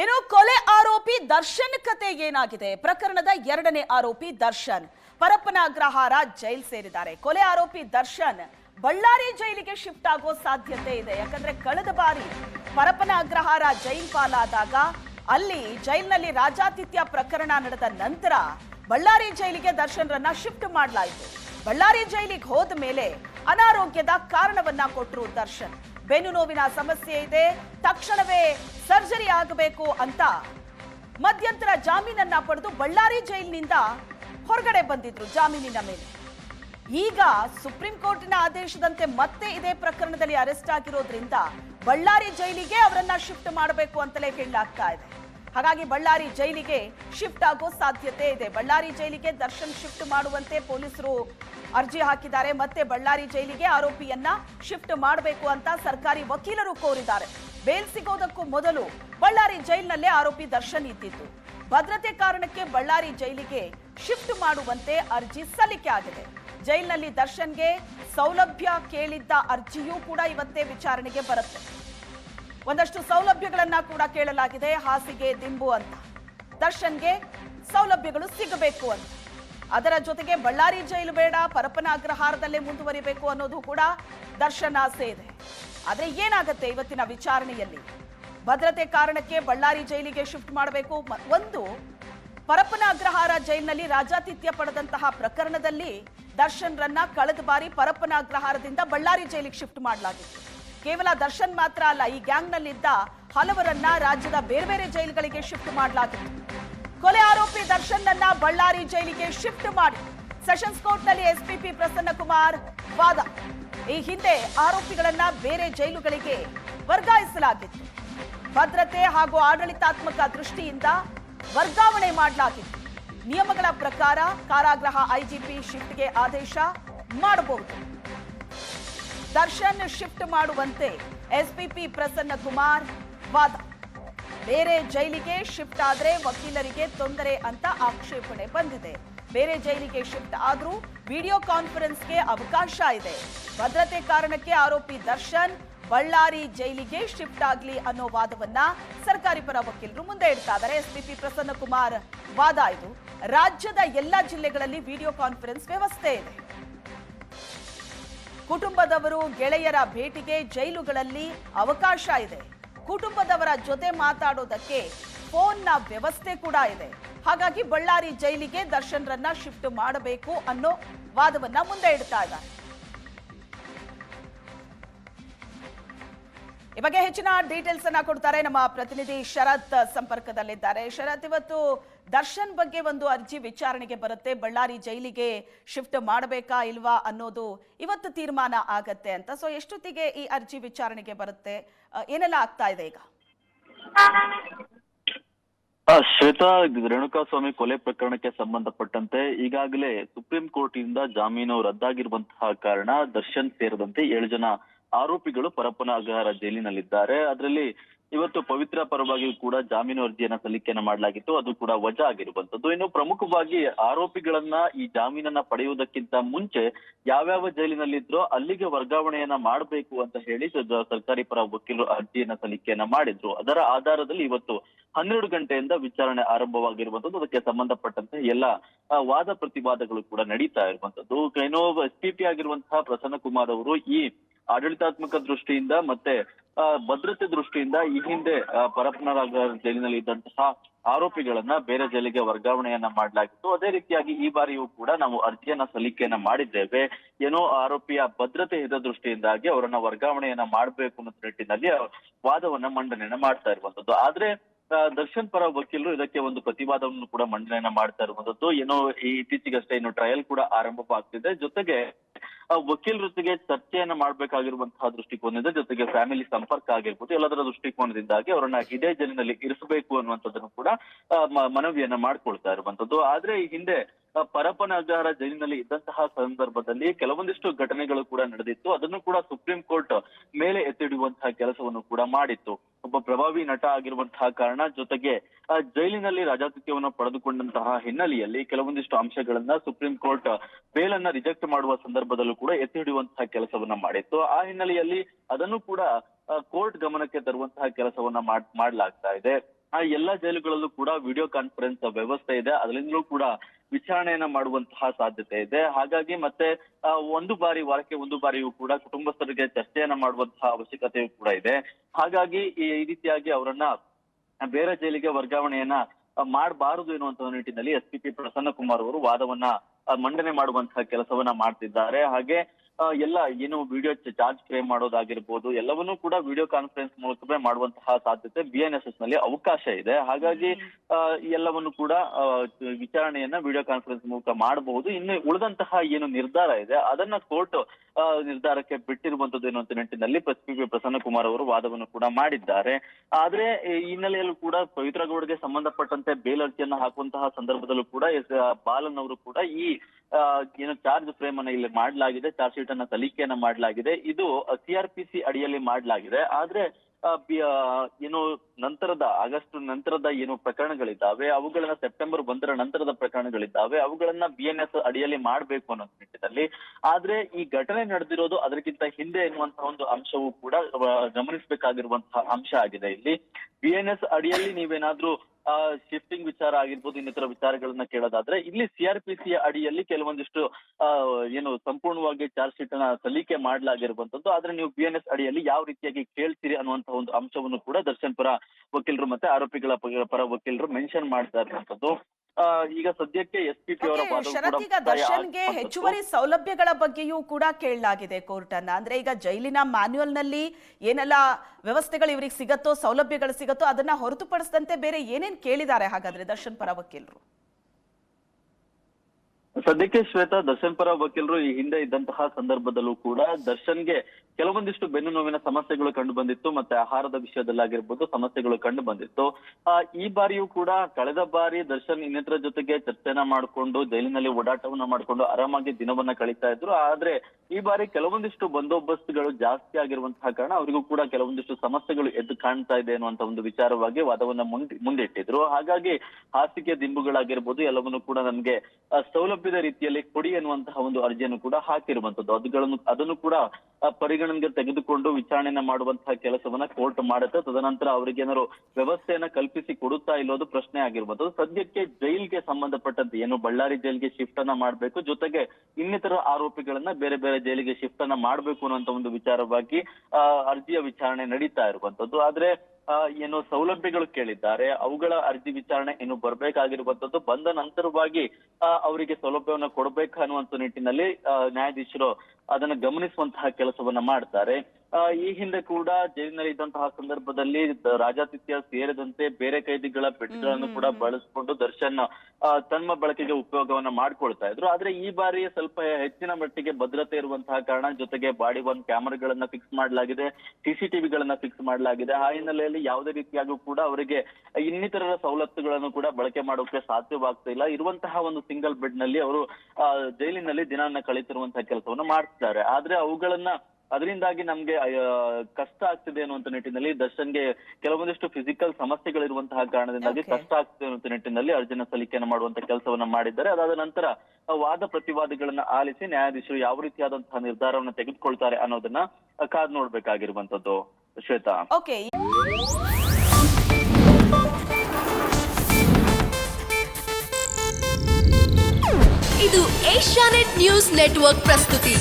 ಇನ್ನು ಕೊಲೆ ಆರೋಪಿ ದರ್ಶನ್ ಕತೆ ಏನಾಗಿದೆ? ಪ್ರಕರಣದ ಎರಡನೇ ಆರೋಪಿ ದರ್ಶನ್. ಪರಪ್ಪನ ಅಗ್ರಹಾರ ಜೈಲ್ ಸೇರಿದ್ದಾರೆ. ಕೊಲೆ ಆರೋಪಿ ದರ್ಶನ್ ಬಳ್ಳಾರಿ ಜೈಲಿಗೆ ಶಿಫ್ಟ್ ಆಗೋ ಸಾಧ್ಯತೆ ಇದೆ. ಯಾಕಂದ್ರೆ ಕಳೆದ ಬಾರಿ ಪರಪ್ಪನ ಅಗ್ರಹಾರ ಜೈಲ್ ಪಾಲಾದಾಗ ಅಲ್ಲಿ ಜೈಲಿನಲ್ಲಿ ರಾಜಾತಿಥ್ಯ ಪ್ರಕರಣ ನಡೆದ ನಂತರ ಬಳ್ಳಾರಿ ಜೈಲಿಗೆ ದರ್ಶನ್ರನ್ನ ಶಿಫ್ಟ್ ಮಾಡಲಾಯಿತು. ಬಳ್ಳಾರಿ ಜೈಲಿಗೆ ಹೋದ ಮೇಲೆ ಅನಾರೋಗ್ಯದ ಕಾರಣವನ್ನ ಕೊಟ್ಟರು ದರ್ಶನ್. ಬೆನ್ನು ನೋವಿನ ಸಮಸ್ಯೆ ಇದೆ. ತಕ್ಷಣವೇ ಸರ್ಜರಿ ಆಗಬೇಕು ಅಂತ ಮಧ್ಯಂತರ ಜಾಮೀನನ್ನ ಪಡೆದು ಬಳ್ಳಾರಿ ಜೈಲಿನಿಂದ ಹೊರಗಡೆ ಬಂದಿದ್ರು ಜಾಮೀನಿನ ಮೇಲೆ. ಈಗ ಸುಪ್ರೀಂ ಕೋರ್ಟಿನ ಆದೇಶದಂತೆ ಮತ್ತೆ ಇದೇ ಪ್ರಕರಣದಲ್ಲಿ ಅರೆಸ್ಟ್ ಆಗಿರೋದ್ರಿಂದ ಬಳ್ಳಾರಿ ಜೈಲಿಗೆ ಅವರನ್ನ ಶಿಫ್ಟ್ ಮಾಡಬೇಕು ಅಂತಲೇ ಹೇಳಲಾಗ್ತಾ ಇದೆ. ಹಾಗಾಗಿ ಬಳ್ಳಾರಿ ಜೈಲಿಗೆ ಶಿಫ್ಟ್ ಆಗೋ ಸಾಧ್ಯತೆ ಇದೆ. ಬಳ್ಳಾರಿ ಜೈಲಿಗೆ ದರ್ಶನ್ ಶಿಫ್ಟ್ ಮಾಡುವಂತೆ ಪೊಲೀಸರು ಅರ್ಜಿ ಹಾಕಿದ್ದಾರೆ. ಮತ್ತೆ ಬಳ್ಳಾರಿ ಜೈಲಿಗೆ ಆರೋಪಿಯನ್ನ ಶಿಫ್ಟ್ ಮಾಡಬೇಕು ಅಂತ ಸರ್ಕಾರಿ ವಕೀಲರು ಕೋರಿದ್ದಾರೆ. ಬೇಲ್ ಸಿಗೋದಕ್ಕೂ ಮೊದಲು ಬಳ್ಳಾರಿ ಜೈಲಿನಲ್ಲೇ ಆರೋಪಿ ದರ್ಶನ್ ಇದ್ದಿತ್ತು ಭದ್ರತೆ ಕಾರಣಕ್ಕೆ ಬಳ್ಳಾರಿ ಜೈಲಿಗೆ ಶಿಫ್ಟ್ ಮಾಡುವಂತೆ ಅರ್ಜಿ ಸಲ್ಲಿಕೆ ಆಗಿದೆ. ಜೈಲಿನಲ್ಲಿ ದರ್ಶನ್ಗೆ ಸೌಲಭ್ಯ ಕೇಳಿದ್ದ ಅರ್ಜಿಯೂ ಕೂಡ ಇವತ್ತೇ ವಿಚಾರಣೆಗೆ ಬರುತ್ತೆ. ಒಂದಷ್ಟು ಸೌಲಭ್ಯಗಳನ್ನ ಕೂಡ ಕೇಳಲಾಗಿದೆ. ಹಾಸಿಗೆ, ದಿಂಬು ಅಂತ. ದರ್ಶನ್ಗೆ ಸೌಲಭ್ಯಗಳು ಸಿಗಬೇಕು ಅಂತ. ಅದರ ಜೊತೆಗೆ ಬಳ್ಳಾರಿ ಜೈಲು ಬೇಡ, ಪರಪ್ಪನ ಅಗ್ರಹಾರದಲ್ಲೇ ಮುಂದುವರಿಬೇಕು ಅನ್ನೋದು ಕೂಡ ದರ್ಶನ್ ಆಸೆ ಇದೆ. ಆದರೆ ಏನಾಗುತ್ತೆ ಇವತ್ತಿನ ವಿಚಾರಣೆಯಲ್ಲಿ? ಭದ್ರತೆ ಕಾರಣಕ್ಕೆ ಬಳ್ಳಾರಿ ಜೈಲಿಗೆ ಶಿಫ್ಟ್ ಮಾಡಬೇಕು. ಒಂದು, ಪರಪ್ಪನ ಅಗ್ರಹಾರ ಜೈಲಿನಲ್ಲಿ ರಾಜಾತಿಥ್ಯ ಪಡೆದಂತಹ ಪ್ರಕರಣದಲ್ಲಿ ದರ್ಶನ್ರನ್ನ ಕಳೆದ ಬಾರಿ ಪರಪ್ಪನ ಅಗ್ರಹಾರದಿಂದ ಬಳ್ಳಾರಿ ಜೈಲಿಗೆ ಶಿಫ್ಟ್ ಮಾಡಲಾಗಿತ್ತು. ಕೇವಲ ದರ್ಶನ್ ಮಾತ್ರ ಅಲ್ಲ, ಈ ಗ್ಯಾಂಗ್ನಲ್ಲಿದ್ದ ಹಲವರನ್ನ ರಾಜ್ಯದ ಬೇರೆ ಬೇರೆ ಜೈಲುಗಳಿಗೆ ಶಿಫ್ಟ್ ಮಾಡಲಾಗಿತ್ತು. ಕೊಲೆ ಆರೋಪಿ ದರ್ಶನ್ನನ್ನ ಬಳ್ಳಾರಿ ಜೈಲಿಗೆ ಶಿಫ್ಟ್ ಮಾಡಿ ಸೆಷನ್ಸ್ ಕೋರ್ಟ್ನಲ್ಲಿ ಎಸ್ಪಿಪಿ ಪ್ರಸನ್ನ ಕುಮಾರ್ ವಾದ. ಈ ಹಿಂದೆ ಆರೋಪಿಗಳನ್ನ ಬೇರೆ ಜೈಲುಗಳಿಗೆ ವರ್ಗಾಯಿಸಲಾಗಿತ್ತು. ಭದ್ರತೆ ಹಾಗೂ ಆಡಳಿತಾತ್ಮಕ ದೃಷ್ಟಿಯಿಂದ ವರ್ಗಾವಣೆ ಮಾಡಲಾಗಿತ್ತು. ನಿಯಮಗಳ ಪ್ರಕಾರ ಕಾರಾಗೃಹ ಐಜಿಪಿ ಶಿಫ್ಟ್ಗೆ ಆದೇಶ ಮಾಡಬಹುದು. ದರ್ಶನ್ ಶಿಫ್ಟ್ ಮಾಡುವಂತೆ ಎಸ್ಪಿಪಿ ಪ್ರಸನ್ನ ಕುಮಾರ್ ವಾದ. ಬೇರೆ ಜೈಲಿಗೆ ಶಿಫ್ಟ್ ಆದರೆ ವಕೀಲರಿಗೆ ತೊಂದರೆ ಅಂತ ಆಕ್ಷೇಪಣೆ ಬಂದಿದೆ. ಬೇರೆ ಜೈಲಿಗೆ ಶಿಫ್ಟ್ ಆದರೂ ವಿಡಿಯೋ ಕಾನ್ಫರೆನ್ಸ್ಗೆ ಅವಕಾಶ ಇದೆ. ಭದ್ರತೆ ಕಾರಣಕ್ಕೆ ಆರೋಪಿ ದರ್ಶನ್ ಬಳ್ಳಾರಿ ಜೈಲಿಗೆ ಶಿಫ್ಟ್ ಆಗಲಿ ಅನ್ನೋ ವಾದವನ್ನ ಸರ್ಕಾರಿ ಪರ ವಕೀಲರು ಮುಂದೆ ಇಡ್ತಾ ಇದ್ದಾರೆ. ಎಸ್ಪಿಪಿ ಪ್ರಸನ್ನ ಕುಮಾರ್ ವಾದ ಇದು. ರಾಜ್ಯದ ಎಲ್ಲ ಜಿಲ್ಲೆಗಳಲ್ಲಿ ವಿಡಿಯೋ ಕಾನ್ಫರೆನ್ಸ್ ವ್ಯವಸ್ಥೆ ಇದೆ. ಕುಟುಂಬದವರು ಗೆಳೆಯರ ಭೇಟಿಗೆ ಜೈಲುಗಳಲ್ಲಿ ಅವಕಾಶ ಇದೆ. ಕುಟುಂಬದವರ ಜೊತೆ ಮಾತಾಡೋದಕ್ಕೆ ಫೋನ್ನ ವ್ಯವಸ್ಥೆ ಕೂಡ ಇದೆ. ಹಾಗಾಗಿ ಬಳ್ಳಾರಿ ಜೈಲಿಗೆ ದರ್ಶನ್ರನ್ನ ಶಿಫ್ಟ್ ಮಾಡಬೇಕು ಅನ್ನೋ ವಾದವನ್ನ ಮುಂದೆ ಇಡ್ತಾ ಇದ್ದಾರೆ. ಈ ಬಗ್ಗೆ ಹೆಚ್ಚಿನ ಡೀಟೇಲ್ಸ್ ಅನ್ನ ಕೊಡ್ತಾರೆ ನಮ್ಮ ಪ್ರತಿನಿಧಿ ಶರತ್ ಸಂಪರ್ಕದಲ್ಲಿದ್ದಾರೆ. ಶರತ್, ಇವತ್ತು ದರ್ಶನ್ ಬಗ್ಗೆ ಒಂದು ಅರ್ಜಿ ವಿಚಾರಣೆಗೆ ಬರುತ್ತೆ. ಬಳ್ಳಾರಿ ಜೈಲಿಗೆ ಶಿಫ್ಟ್ ಮಾಡಬೇಕಾ ಇಲ್ವಾ ಅನ್ನೋದು ಇವತ್ತು ತೀರ್ಮಾನ ಆಗತ್ತೆ ಅಂತ. ಸೊ ಎಷ್ಟೊತ್ತಿಗೆ ಈ ಅರ್ಜಿ ವಿಚಾರಣೆಗೆ ಬರುತ್ತೆ? ಏನೆಲ್ಲ ಆಗ್ತಾ ಇದೆ ಈಗ? ಶ್ವೇತಾ ರೇಣುಕಾ ಸ್ವಾಮಿ ಕೊಲೆ ಪ್ರಕರಣಕ್ಕೆ ಸಂಬಂಧಪಟ್ಟಂತೆ ಈಗಾಗಲೇ ಸುಪ್ರೀಂ ಕೋರ್ಟ್ ಇಂದ ಜಾಮೀನು ರದ್ದಾಗಿರುವಂತಹ ಕಾರಣ ದರ್ಶನ್ ಸೇರಿದಂತೆ ಏಳು ಜನ ಆರೋಪಿಗಳು ಪರಪ್ಪನ ಅಗ್ರಹಾರ ಜೈಲಿನಲ್ಲಿದ್ದಾರೆ. ಅದರಲ್ಲಿ ಇವತ್ತು ಪವಿತ್ರ ಪರವಾಗಿ ಕೂಡ ಜಾಮೀನು ಅರ್ಜಿಯನ್ನ ಸಲ್ಲಿಕೆಯನ್ನ ಮಾಡಲಾಗಿತ್ತು. ಅದು ಕೂಡ ವಜಾ ಆಗಿರುವಂತದ್ದು ಇನ್ನು ಪ್ರಮುಖವಾಗಿ ಆರೋಪಿಗಳನ್ನ ಈ ಜಾಮೀನನ್ನ ಪಡೆಯುವುದಕ್ಕಿಂತ ಮುಂಚೆ ಯಾವ್ಯಾವ ಜೈಲಿನಲ್ಲಿದ್ರೋ ಅಲ್ಲಿಗೆ ವರ್ಗಾವಣೆಯನ್ನ ಮಾಡಬೇಕು ಅಂತ ಹೇಳಿ ಸರ್ಕಾರಿ ಪರ ವಕೀಲರು ಅರ್ಜಿಯನ್ನ ಸಲ್ಲಿಕೆಯನ್ನ ಮಾಡಿದ್ರು. ಅದರ ಆಧಾರದಲ್ಲಿ ಇವತ್ತು ಹನ್ನೆರಡು ಗಂಟೆಯಿಂದ ವಿಚಾರಣೆ ಆರಂಭವಾಗಿರುವಂತದ್ದು ಅದಕ್ಕೆ ಸಂಬಂಧಪಟ್ಟಂತೆ ಎಲ್ಲ ವಾದ ಪ್ರತಿವಾದಗಳು ಕೂಡ ನಡೀತಾ ಇರುವಂತದ್ದು ಎಸ್ ಪಿ ಆಗಿರುವಂತಹ ಪ್ರಸನ್ನ ಕುಮಾರ್ ಅವರು ಈ ಆಡಳಿತಾತ್ಮಕ ದೃಷ್ಟಿಯಿಂದ ಮತ್ತೆ ಭದ್ರತೆ ದೃಷ್ಟಿಯಿಂದ ಈ ಹಿಂದೆ ಪರಪ್ಪನರಾಗ ಜೈಲಿನಲ್ಲಿ ಇದ್ದಂತಹ ಆರೋಪಿಗಳನ್ನ ಬೇರೆ ಜೈಲಿಗೆ ವರ್ಗಾವಣೆಯನ್ನ ಮಾಡಲಾಗಿತ್ತು. ಅದೇ ರೀತಿಯಾಗಿ ಈ ಬಾರಿಯೂ ಕೂಡ ನಾವು ಅರ್ಜಿಯನ್ನ ಸಲ್ಲಿಕೆಯನ್ನ ಮಾಡಿದ್ದೇವೆ. ಏನೋ ಆರೋಪಿಯ ಭದ್ರತೆ ಹಿತದೃಷ್ಟಿಯಿಂದಾಗಿ ಅವರನ್ನ ವರ್ಗಾವಣೆಯನ್ನ ಮಾಡಬೇಕು ಅನ್ನೋ ನಿಟ್ಟಿನಲ್ಲಿ ವಾದವನ್ನ ಮಂಡನೆಯನ್ನ ಮಾಡ್ತಾ ಇರುವಂತದ್ದು ಆದ್ರೆ ದರ್ಶನ್ ಪರ ವಕೀಲರು ಇದಕ್ಕೆ ಒಂದು ಪ್ರತಿವಾದವನ್ನು ಕೂಡ ಮಂಡನೆಯನ್ನ ಮಾಡ್ತಾ ಇರುವಂತದ್ದು ಏನೋ ಈ ಇತ್ತೀಚೆಗಷ್ಟೇ ಇನ್ನು ಟ್ರಯಲ್ ಕೂಡ ಆರಂಭವಾಗ್ತಿದೆ. ಜೊತೆಗೆ ವಕೀಲರ ಜೊತೆಗೆ ಚರ್ಚೆಯನ್ನ ಮಾಡ್ಬೇಕಾಗಿರುವಂತಹ ದೃಷ್ಟಿಕೋನದಿಂದ ಜೊತೆಗೆ ಫ್ಯಾಮಿಲಿ ಸಂಪರ್ಕ ಆಗಿರ್ಬೋದು ಎಲ್ಲದರ ದೃಷ್ಟಿಕೋನದಿಂದಾಗಿ ಅವರನ್ನ ಇದೇ ಜೈಲಿನಲ್ಲಿ ಇರಿಸಬೇಕು ಅನ್ನುವಂಥದ್ದನ್ನು ಕೂಡ ಆ, ಮನವಿಯನ್ನ ಮಾಡ್ಕೊಳ್ತಾ ಇರುವಂತದ್ದು ಆದ್ರೆ ಈ ಹಿಂದೆ ಪರಪನ ಅಗ್ರಹಾರ ಜೈಲಿನಲ್ಲಿ ಇದ್ದಂತಹ ಸಂದರ್ಭದಲ್ಲಿ ಕೆಲವೊಂದಿಷ್ಟು ಘಟನೆಗಳು ಕೂಡ ನಡೆದಿತ್ತು. ಅದನ್ನು ಕೂಡ ಸುಪ್ರೀಂ ಕೋರ್ಟ್ ಮೇಲೆ ಎತ್ತಿಡುವಂತಹ ಕೆಲಸವನ್ನು ಕೂಡ ಮಾಡಿತ್ತು. ಒಬ್ಬ ಪ್ರಭಾವಿ ನಟ ಆಗಿರುವಂತಹ ಕಾರಣ ಜೊತೆಗೆ ಆ, ಜೈಲಿನಲ್ಲಿ ರಾಜಾತಿಥ್ಯವನ್ನು ಪಡೆದುಕೊಂಡಂತಹ ಹಿನ್ನೆಲೆಯಲ್ಲಿ ಕೆಲವೊಂದಿಷ್ಟು ಅಂಶಗಳನ್ನ ಸುಪ್ರೀಂ ಕೋರ್ಟ್ ಬೇಲನ್ನ ರಿಜೆಕ್ಟ್ ಮಾಡುವ ಸಂದರ್ಭದಲ್ಲೂ ಕೂಡ ಎತ್ತಿ ಹಿಡಿಯುವಂತಹ ಕೆಲಸವನ್ನ ಮಾಡಿತ್ತು. ಆ ಹಿನ್ನೆಲೆಯಲ್ಲಿ ಅದನ್ನು ಕೂಡ ಕೋರ್ಟ್ ಗಮನಕ್ಕೆ ತರುವಂತಹ ಕೆಲಸವನ್ನ ಮಾಡ್- ಮಾಡ್ಲಾಗ್ತಾ ಇದೆ. ಆ, ಎಲ್ಲಾ ಜೈಲುಗಳಲ್ಲೂ ಕೂಡ ವಿಡಿಯೋ ಕಾನ್ಫರೆನ್ಸ್ ವ್ಯವಸ್ಥೆ ಇದೆ. ಅದರಿಂದಲೂ ಕೂಡ ವಿಚಾರಣೆಯನ್ನ ಮಾಡುವಂತಹ ಸಾಧ್ಯತೆ ಇದೆ. ಹಾಗಾಗಿ ಮತ್ತೆ ಒಂದು ಬಾರಿ ವಾರಕ್ಕೆ ಒಂದು ಬಾರಿಯೂ ಕೂಡ ಕುಟುಂಬಸ್ಥರಿಗೆ ಚರ್ಚೆಯನ್ನ ಮಾಡುವಂತಹ ಅವಶ್ಯಕತೆಯೂ ಕೂಡ ಇದೆ. ಹಾಗಾಗಿ ಈ ರೀತಿಯಾಗಿ ಅವರನ್ನ ಬೇರೆ ಜೈಲಿಗೆ ವರ್ಗಾವಣೆಯನ್ನ ಮಾಡಬಾರದು ಎನ್ನುವಂತಹ ನಿಟ್ಟಿನಲ್ಲಿ ಎಸ್ ಪಿ ಪ್ರಸನ್ನ ಕುಮಾರ್ ಅವರು ವಾದವನ್ನ ಮಂಡನೆ ಮಾಡುವಂತಹ ಕೆಲಸವನ್ನ ಮಾಡ್ತಿದ್ದಾರೆ. ಹಾಗೆ ಎಲ್ಲ ಏನು ವಿಡಿಯೋ ಚಾರ್ಜ್ ಫ್ರೇಮ್ ಮಾಡೋದಾಗಿರ್ಬೋದು ಎಲ್ಲವನ್ನೂ ಕೂಡ ವಿಡಿಯೋ ಕಾನ್ಫರೆನ್ಸ್ ಮೂಲಕವೇ ಮಾಡುವಂತಹ ಸಾಧ್ಯತೆ ಬಿ ಎನ್ ಎಸ್ ಎಸ್ನಲ್ಲಿ ಅವಕಾಶ ಇದೆ. ಹಾಗಾಗಿ ಆ, ಎಲ್ಲವನ್ನು ಕೂಡ ವಿಚಾರಣೆಯನ್ನ ವಿಡಿಯೋ ಕಾನ್ಫರೆನ್ಸ್ ಮೂಲಕ ಮಾಡಬಹುದು. ಇನ್ನು ಉಳಿದಂತಹ ಏನು ನಿರ್ಧಾರ ಇದೆ ಅದನ್ನ ಕೋರ್ಟ್ ನಿರ್ಧಾರಕ್ಕೆ ಬಿಟ್ಟಿರುವಂತದ್ದು ಎನ್ನುವಂತ ನಿಟ್ಟಿನಲ್ಲಿ ಪ್ರಸನ್ನ ಕುಮಾರ್ ಅವರು ವಾದವನ್ನು ಕೂಡ ಮಾಡಿದ್ದಾರೆ. ಆದ್ರೆ ಈ ಹಿನ್ನೆಲೆಯಲ್ಲೂ ಕೂಡ ಪವಿತ್ರ ಗೌಡ್ಗೆ ಸಂಬಂಧಪಟ್ಟಂತೆ ಬೇಲ್ ಅರ್ಜಿಯನ್ನು ಹಾಕುವಂತಹ ಸಂದರ್ಭದಲ್ಲೂ ಕೂಡ ಎಸ್ ಬಾಲನ್ ಅವರು ಕೂಡ ಈ ಏನು ಚಾರ್ಜ್ ಫ್ರೇಮ್ ಅನ್ನ ಇಲ್ಲಿ ಮಾಡಲಾಗಿದೆ ಚಾರ್ಜ್ ಶೀಟ್ ಅನ್ನ ಸಲ್ಲಿಕೆಯನ್ನ ಮಾಡಲಾಗಿದೆ. ಇದು ಸಿಆರ್ಪಿಸಿ ಅಡಿಯಲ್ಲಿ ಮಾಡಲಾಗಿದೆ. ಆದ್ರೆ ಏನು ನಂತರದ, ಆಗಸ್ಟ್ ನಂತರದ ಏನು ಪ್ರಕರಣಗಳಿದ್ದಾವೆ, ಅವುಗಳನ್ನ ಸೆಪ್ಟೆಂಬರ್ ಒಂದರ ನಂತರದ ಪ್ರಕರಣಗಳಿದ್ದಾವೆ, ಅವುಗಳನ್ನ ಬಿ ಎನ್ ಎಸ್ ಅಡಿಯಲ್ಲಿ ಮಾಡಬೇಕು ಅನ್ನೋ ನಿಟ್ಟಿನಲ್ಲಿ. ಆದ್ರೆ, ಈ ಘಟನೆ ನಡೆದಿರೋದು ಅದಕ್ಕಿಂತ ಹಿಂದೆ ಎನ್ನುವಂತಹ ಒಂದು ಅಂಶವೂ ಕೂಡ ಗಮನಿಸಬೇಕಾಗಿರುವಂತಹ ಅಂಶ ಆಗಿದೆ ಇಲ್ಲಿ. ಬಿ ಎನ್ ಎಸ್ ಅಡಿಯಲ್ಲಿ ನೀವೇನಾದ್ರೂ ಶಿಫ್ಟಿಂಗ್ ವಿಚಾರ ಆಗಿರ್ಬೋದು, ಇನ್ನಿತರ ವಿಚಾರಗಳನ್ನ ಕೇಳೋದಾದ್ರೆ, ಇಲ್ಲಿ ಸಿಆರ್ಪಿಸಿ ಅಡಿಯಲ್ಲಿ ಕೆಲವೊಂದಿಷ್ಟು ಏನು ಸಂಪೂರ್ಣವಾಗಿ ಚಾರ್ಜ್ ಶೀಟ್ ಅನ್ನ ಸಲ್ಲಿಕೆ ಮಾಡಲಾಗಿರುವಂತದ್ದು ಆದ್ರೆ ನೀವು ಬಿ ಎನ್ ಎಸ್ ಅಡಿಯಲ್ಲಿ ಯಾವ ರೀತಿಯಾಗಿ ಕೇಳ್ತೀರಿ ಅನ್ನುವಂತಹ ಒಂದು ಅಂಶವನ್ನು ಕೂಡ ದರ್ಶನ್ ಪರ ವಕೀಲರು ಮತ್ತೆ ಆರೋಪಿಗಳ ಪರ ವಕೀಲರು ಮೆನ್ಷನ್ ಮಾಡ್ತಾ ಇರುವಂತದ್ದು ಆ, ಈಗ ಸದ್ಯಕ್ಕೆ ಎಸ್ ಪಿ ಪಿ ಅವರ ಓಕೆ, ವಾದವು ಶರತ್ ಈಗ ಮುಕ್ತಾಯ ದರ್ಶನ್ಗೆ. ಹೆಚ್ಚುವರಿ ಸೌಲಭ್ಯಗಳ ಬಗ್ಗೆಯೂ ಕೂಡ ಕೇಳಲಾಗಿದೆ ಕೋರ್ಟ್ ಅನ್ನ ಅಂದ್ರೆ ಈಗ ಜೈಲಿನ ಮ್ಯಾನ್ಯುಯಲ್ನಲ್ಲಿ ಏನೆಲ್ಲ ವ್ಯವಸ್ಥೆಗಳು ಇವರಿಗೆ ಸಿಗತ್ತೋ ಸೌಲಭ್ಯಗಳು ಸಿಗತ್ತೋ ಅದನ್ನ ಹೊರತುಪಡಿಸಿದಂತೆ ಬೇರೆ ಏನೇನ್ ಕೇಳಿದ್ದಾರೆ ಹಾಗಾದ್ರೆ ದರ್ಶನ್ ಪರ ವಕೀಲರು ಸದ್ಯಕ್ಕೆ ಶ್ವೇತಾ ದರ್ಶನ್ ಪರ ವಕೀಲರು ಈ ಹಿಂದೆ ಇದ್ದಂತಹ ಸಂದರ್ಭದಲ್ಲೂ ಕೂಡ ದರ್ಶನ್ಗೆ ಕೆಲವೊಂದಿಷ್ಟು ಬೆನ್ನು ನೋವಿನ ಸಮಸ್ಯೆಗಳು ಕಂಡು ಬಂದಿತ್ತು ಮತ್ತೆ ಆಹಾರದ ವಿಷಯದಲ್ಲಾಗಿರ್ಬೋದು ಸಮಸ್ಯೆಗಳು ಕಂಡು ಬಂದಿತ್ತು. ಈ ಬಾರಿಯೂ ಕೂಡ ಕಳೆದ ಬಾರಿ ದರ್ಶನ್ ಇನ್ನಿತರ ಜೊತೆಗೆ ಚರ್ಚೆನ ಮಾಡಿಕೊಂಡು ಜೈಲಿನಲ್ಲಿ ಓಡಾಟವನ್ನ ಮಾಡಿಕೊಂಡು ಆರಾಮಾಗಿ ದಿನವನ್ನ ಕಳೀತಾ ಇದ್ರು. ಆದ್ರೆ ಈ ಬಾರಿ ಕೆಲವೊಂದಿಷ್ಟು ಬಂದೋಬಸ್ತ್ಗಳು ಜಾಸ್ತಿ ಆಗಿರುವಂತಹ ಕಾರಣ ಅವರಿಗೂ ಕೂಡ ಕೆಲವೊಂದಿಷ್ಟು ಸಮಸ್ಯೆಗಳು ಎದ್ದು ಕಾಣ್ತಾ ಇದೆ ಅನ್ನುವಂತ ಒಂದು ವಿಚಾರವಾಗಿ ವಾದವನ್ನ ಮುಂದೆ ಮುಂದಿಟ್ಟಿದ್ರು. ಹಾಗಾಗಿ ಹಾಸಿಗೆ ದಿಂಬುಗಳಾಗಿರ್ಬೋದು ಎಲ್ಲವನ್ನು ಕೂಡ ನಮ್ಗೆ ಆ, ಸೌಲಭ್ಯದ ರೀತಿಯಲ್ಲಿ ಕೊಡಿ ಎನ್ನುವಂತಹ ಒಂದು ಅರ್ಜಿಯನ್ನು ಕೂಡ ಹಾಕಿರುವಂತದ್ದು. ಅದುಗಳನ್ನು, ಅದನ್ನು ಕೂಡ ಪರಿಗಣನೆಗೆ ತೆಗೆದುಕೊಂಡು ವಿಚಾರಣೆಯನ್ನ ಮಾಡುವಂತಹ ಕೆಲಸವನ್ನ ಕೋರ್ಟ್ ಮಾಡುತ್ತೆ. ತದನಂತರ ಅವರಿಗೆ ಏನಾದ್ರು ವ್ಯವಸ್ಥೆಯನ್ನ ಕಲ್ಪಿಸಿ ಕೊಡುತ್ತಾ ಇಲ್ಲೋದು ಪ್ರಶ್ನೆ ಆಗಿರುವಂತದ್ದು ಸದ್ಯಕ್ಕೆ ಜೈಲ್ಗೆ ಸಂಬಂಧಪಟ್ಟಂತೆ ಏನು ಬಳ್ಳಾರಿ ಜೈಲ್ಗೆ ಶಿಫ್ಟ್ ಅನ್ನ ಮಾಡ್ಬೇಕು. ಜೊತೆಗೆ ಇನ್ನಿತರ ಆರೋಪಿಗಳನ್ನ ಬೇರೆ ಬೇರೆ ಜೈಲಿಗೆ ಶಿಫ್ಟ್ ಅನ್ನ ಮಾಡ್ಬೇಕು ಅನ್ನುವಂತ ಒಂದು ವಿಚಾರವಾಗಿ ಅರ್ಜಿಯ ವಿಚಾರಣೆ ನಡೀತಾ ಇರುವಂತದ್ದು. ಆದ್ರೆ ಏನು ಸೌಲಭ್ಯಗಳು ಕೇಳಿದ್ದಾರೆ, ಅವುಗಳ ಅರ್ಜಿ ವಿಚಾರಣೆ ಏನು ಬರಬೇಕಾಗಿರುವಂತದ್ದು ಬಂದ ನಂತರವಾಗಿ ಅವರಿಗೆ ಸೌಲಭ್ಯವನ್ನು ಕೊಡಬೇಕು ಅನ್ನುವಂತ ನಿಟ್ಟಿನಲ್ಲಿ ನ್ಯಾಯಾಧೀಶರು ಅದನ್ನ ಗಮನಿಸುವಂತಹ ಕೆಲಸವನ್ನ ಮಾಡ್ತಾರೆ. ಈ ಹಿಂದೆ ಕೂಡ ಜೈಲಿನಲ್ಲಿ ಇದ್ದಂತಹ ಸಂದರ್ಭದಲ್ಲಿ ರಾಜಾತಿಥ್ಯ ಸೇರಿದಂತೆ ಬೇರೆ ಕೈದಿಗಳ ಬೆಡ್ಗಳನ್ನು ಕೂಡ ಬಳಸಿಕೊಂಡು ದರ್ಶನ್ ತನ್ನ ತಮ್ಮ ಬಳಕೆಗೆ ಉಪಯೋಗವನ್ನ ಮಾಡ್ಕೊಳ್ತಾ ಇದ್ರು. ಆದ್ರೆ ಈ ಬಾರಿ ಸ್ವಲ್ಪ ಹೆಚ್ಚಿನ ಮಟ್ಟಿಗೆ ಭದ್ರತೆ ಇರುವಂತಹ ಕಾರಣ ಜೊತೆಗೆ ಬಾಡಿ ಒನ್ ಕ್ಯಾಮರಾಗಳನ್ನ ಫಿಕ್ಸ್ ಮಾಡಲಾಗಿದೆ ಸಿಸಿಟಿವಿಗಳನ್ನ ಫಿಕ್ಸ್ ಮಾಡಲಾಗಿದೆ. ಆ ಹಿನ್ನೆಲೆಯಲ್ಲಿ ಯಾವುದೇ ರೀತಿಯಾಗೂ ಕೂಡ ಅವರಿಗೆ ಇನ್ನಿತರರ ಸವಲತ್ತುಗಳನ್ನು ಕೂಡ ಬಳಕೆ ಮಾಡೋಕೆ ಸಾಧ್ಯವಾಗ್ತಾ ಇಲ್ಲ. ಇರುವಂತಹ ಒಂದು ಸಿಂಗಲ್ ಬೆಡ್ನಲ್ಲಿ ಅವರು ಜೈಲಿನಲ್ಲಿ ದಿನಾನ ಕಳೀತಿರುವಂತಹ ಕೆಲಸವನ್ನ ಮಾಡ್ತಿದ್ದಾರೆ. ಆದ್ರೆ ಅವುಗಳನ್ನ ಅದರಿಂದಾಗಿ ನಮ್ಗೆ ಕಷ್ಟ ಆಗ್ತಿದೆ ಅನ್ನುವಂತ ನಿಟ್ಟಿನಲ್ಲಿ ದರ್ಶನ್ಗೆ ಕೆಲವೊಂದಿಷ್ಟು ಫಿಸಿಕಲ್ ಸಮಸ್ಯೆಗಳಿರುವಂತಹ ಕಾರಣದಿಂದಾಗಿ ಕಷ್ಟ ಆಗ್ತಿದೆ ಅನ್ನುವಂತ ನಿಟ್ಟಿನಲ್ಲಿ ಅರ್ಜಿನ ಸಲ್ಲಿಕೆಯನ್ನು ಮಾಡುವಂತ ಕೆಲಸವನ್ನ ಮಾಡಿದ್ದಾರೆ. ಅದಾದ ನಂತರ ವಾದ ಪ್ರತಿವಾದಗಳನ್ನ ಆಲಿಸಿ ನ್ಯಾಯಾಧೀಶರು ಯಾವ ರೀತಿಯಾದಂತಹ ನಿರ್ಧಾರವನ್ನು ತೆಗೆದುಕೊಳ್ತಾರೆ ಅನ್ನೋದನ್ನ ಕಾದ್ ನೋಡ್ಬೇಕಾಗಿರುವಂತದ್ದು. ಶ್ವೇತಾ. ಓಕೆ ಇದು ಏಷ್ಯಾನೆಟ್ ನ್ಯೂಸ್ ನೆಟ್ವರ್ಕ್ ಪ್ರಸ್ತುತಿ.